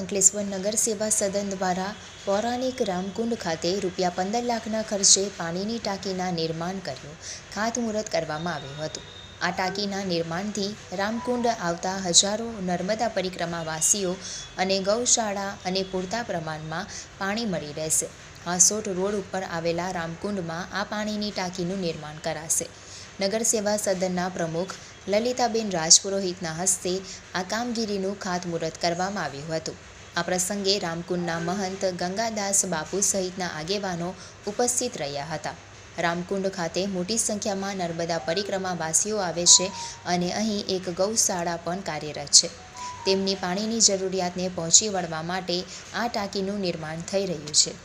અંકલેશ્વર નગર સેવા સદન દ્વારા પૌરાણિક રામકુંડ ખાતે રૂપિયા પંદર લાખના ખર્ચે પાણીની ટાંકીના નિર્માણ કર્યું. ખાતમુહૂર્ત કરવામાં આવ્યું હતું. આ ટાંકીના નિર્માણથી રામકુંડ આવતા હજારો નર્મદા પરિક્રમાવાસીઓ અને ગૌશાળા અને પૂરતા પ્રમાણમાં પાણી મળી રહેશે. હાંસોટ રોડ ઉપર આવેલા રામકુંડમાં આ પાણીની ટાંકીનું નિર્માણ કરાશે. નગર સેવા સદનના પ્રમુખ લલિતાબેન રાજપુરોહિતના હસ્તે આ કામગીરીનું ખાતમુહૂર્ત કરવામાં આવ્યું હતું. આ પ્રસંગે રામકુંડના મહંત ગંગાદાસ બાપુ સહિતના આગેવાનો ઉપસ્થિત રહ્યા હતા. રામકુંડ ખાતે મોટી સંખ્યામાં નર્મદા પરિક્રમાવાસીઓ આવે છે અને અહીં એક ગૌશાળા પણ કાર્યરત છે. તેમની પાણીની જરૂરિયાતને પહોંચી વળવા માટે આ ટાંકીનું નિર્માણ થઈ રહ્યું છે.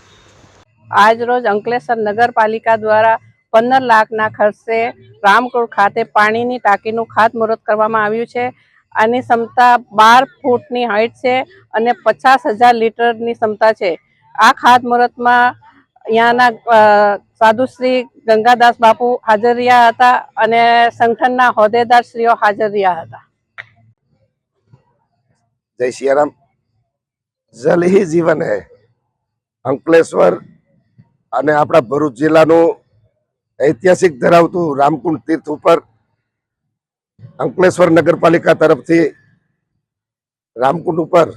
આજ રોજ અંકલેશ્વર નગરપાલિકા દ્વારા પંદર લાખના ખર્ચે રામકુળ ખાતે પાણીની ટાંકીનું ખાતમુહૂર્ત કરવામાં આવ્યું છે. આની ક્ષમતા બાર ફૂટની હાઈટ છે અને પચાસ હજાર લીટરની ક્ષમતા છે. આ ખાતમુહૂર્તમાં અહીંયાના સાધુશ્રી ગંગાદાસ બાપુ હાજર રહ્યા હતા અને સંગઠનના હોદ્દેદારશ્રીઓ હાજર રહ્યા હતા. જય સિયારામ. જલ હી જીવન હે. અંકલેશ્વર અને આપણા ભરૂચ જિલ્લાનું ઐતિહાસિક ધરાવતું રામકુંડ તીર્થ ઉપર અંકલેશ્વર નગરપાલિકા તરફથી રામકુંડ ઉપર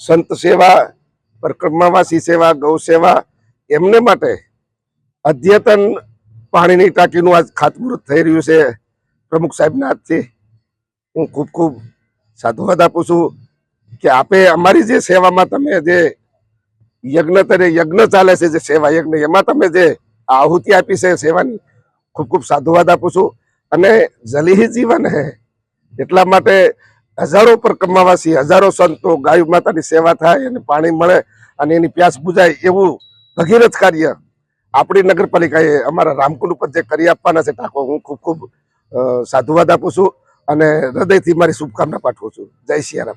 સંત સેવા, પરિક્રમાવાસી સેવા, ગૌ સેવા એમને માટે અદ્યતન પાણીની ટાંકીનું આજ ખાતમુહૂર્ત થઈ રહ્યું છે. પ્રમુખ સાહેબના હાથથી હું ખૂબ ખૂબ સાધુવાદ આપું છું કે આપે અમારી જે સેવામાં તમે જે યજ્ઞ તરે યજ્ઞ ચાલે છે, જે સેવા યજ્ઞ, એમાં તમે જે આહુતિ આપી છે સેવાની. ખૂબ ખૂબ સાધુવાદ આપું છું. અને જલીહી જીવન હે, એટલા માટે હજારો પર કમાવાસી, હજારો સંતો ગાય માતાની સેવા થાય અને પાણી મળે અને એની પ્યાસ બુજાય એવું ભગીરથ કાર્ય આપણી નગરપાલિકાએ અમારા રામકુંડ ઉપર જે કરી આપવાના છે ટાંકો હું ખૂબ ખૂબ સાધુવાદ આપું છું અને હૃદયથી મારી શુભકામના પાઠવું છું. જય સિયારામ